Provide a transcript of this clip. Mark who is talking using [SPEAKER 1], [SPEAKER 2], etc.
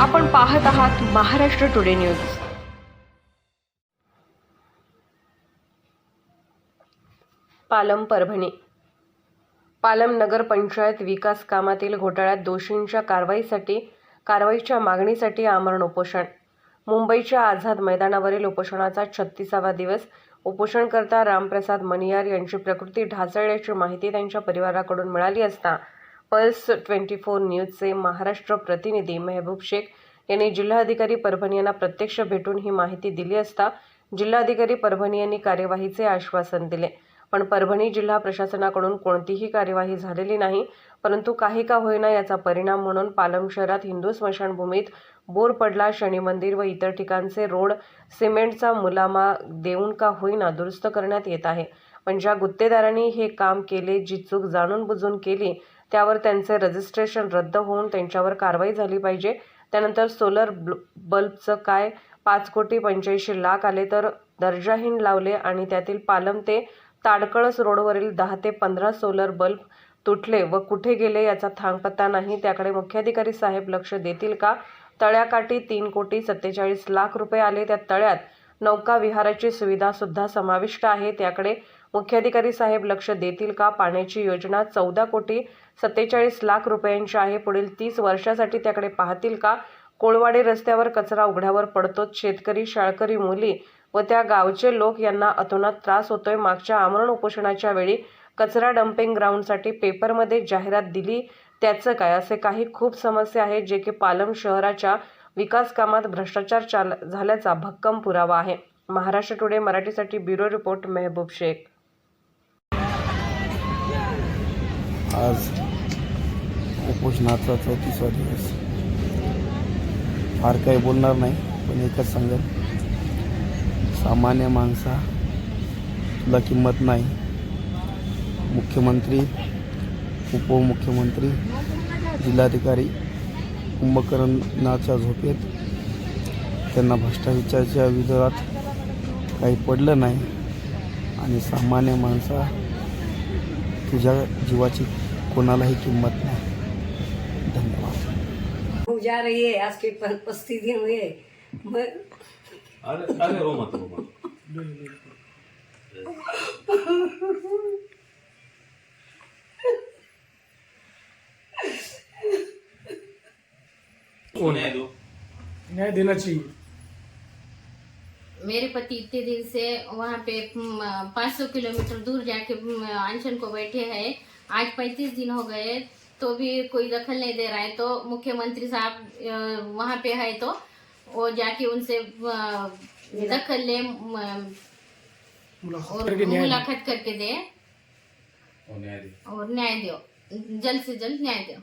[SPEAKER 1] आपण पाहत आहात महाराष्ट्र टुडे न्यूज. पालम परभणी. पालम नगर पंचायत विकास कामातील घोटाळ्यात दोषींच्या कारवाईसाठी कारवाईच्या मागणीसाठी आमरण उपोषण. मुंबईच्या आझाद मैदानावरील उपोषणाचा छत्तीसावा दिवस उपोषणकर्ता रामप्रसाद मनियार यांची प्रकृती ढासळल्याची माहिती त्यांच्या परिवाराकडून मिळाली असता पल्स ट्वेंटी फोर न्यूजचे महाराष्ट्र प्रतिनिधी मेहबूब शेख यांनी जिल्हाधिकारी परभणी यांना प्रत्यक्ष भेटून ही माहिती दिली असता जिल्हाधिकारी परभणी यांनी कार्यवाहीचे आश्वासन दिले. पण परभणी जिल्हा प्रशासनाकडून कोणतीही कार्यवाही झालेली नाही परंतु काही का होईना याचा परिणाम म्हणून पालम शहरात हिंदू स्मशानभूमीत बोर पडला शनी मंदिर व इतर ठिकाणचे रोड सिमेंटचा मुलामा देऊन का होईना दुरुस्त करण्यात येत आहे. पण ज्या गुत्तेदारांनी हे काम केले जी चूक जाणून बुजून केली त्यावर त्यांचे रजिस्ट्रेशन रद्द होऊन त्यांच्यावर कारवाई झाली पाहिजे. त्यानंतर सोलर बल्बचं काय? पाच कोटी पंच्याऐंशी लाख आले तर दर्जाहीन लावले आणि त्यातील पालम ते ताडकळस रोडवरील दहा ते पंधरा सोलर बल्ब तुटले व कुठे गेले याचा थांगपत्ता नाही. त्याकडे मुख्याधिकारी साहेब लक्ष देतील का? तळ्याकाठी तीन कोटी सत्तेचाळीस लाख रुपये आले त्या तळ्यात. नौका विहाराची सुविधा सुद्धा समाविष्ट आहे. त्याकडे मुख्याधिकारी साहेब लक्ष देतील का? पाण्याची योजना चौदा कोटी सत्तेचाळीस लाख रुपयांची आहे. पुढील तीस वर्षासाठी त्याकडे पाहतील का? कोळवाडी रस्त्यावर कचरा उघड्यावर पडतोच शेतकरी शाळकरी मुली व त्या गावचे लोक यांना अतोनात त्रास होतोय. मागच्या आमरण उपोषणाच्या वेळी कचरा डम्पिंग ग्राउंडसाठी पेपरमध्ये जाहिरात दिली. त्याचं काय? असे काही खूप समस्या आहेत जे की पालम शहराच्या विकास कामात भ्रष्टाचार चाल झाल्याचा भक्कम पुरावा आहे. महाराष्ट्र टुडे मराठीसाठी ब्युरो रिपोर्ट मेहबूब शेख.
[SPEAKER 2] आज उपोषणाचा चौतीसवा दिवस. फार काही बोलणार नाही पण एकच सांगेल सामान्य माणसा तुला किंमत नाही. मुख्यमंत्री उपमुख्यमंत्री जिल्हाधिकारी कुंभकर्णाच्या झोपेत त्यांना भ्रष्टाचाराच्या विरोधात काही पडलं नाही. आणि सामान्य माणसा तुझ्या जीवाची कोणालाही किंमत नाही. धन्यवाद।
[SPEAKER 3] हो जा रही है आज के प- पस्तीस दिन हुए
[SPEAKER 4] अरे अरे रो मत रो मत। न्याय दो
[SPEAKER 5] न्याय देना चाहिए।
[SPEAKER 6] मेरे पति इतने दिन से वहाँ पे पाँच सौ किलोमीटर दूर जाके अनशन को बैठे हैं। आज पैंतीस दिन हो गए। तो भी कोई दखल नहीं दे रहा है। तो मुख्यमंत्री साहब वहाँ पे है तो वो जाके उनसे दखल ले
[SPEAKER 5] मुलाकात करके न्याय दें।
[SPEAKER 6] मुलाकात करके दे।
[SPEAKER 4] और न्याय दे।
[SPEAKER 6] और न्याय दो जल्द से जल्द न्याय दो।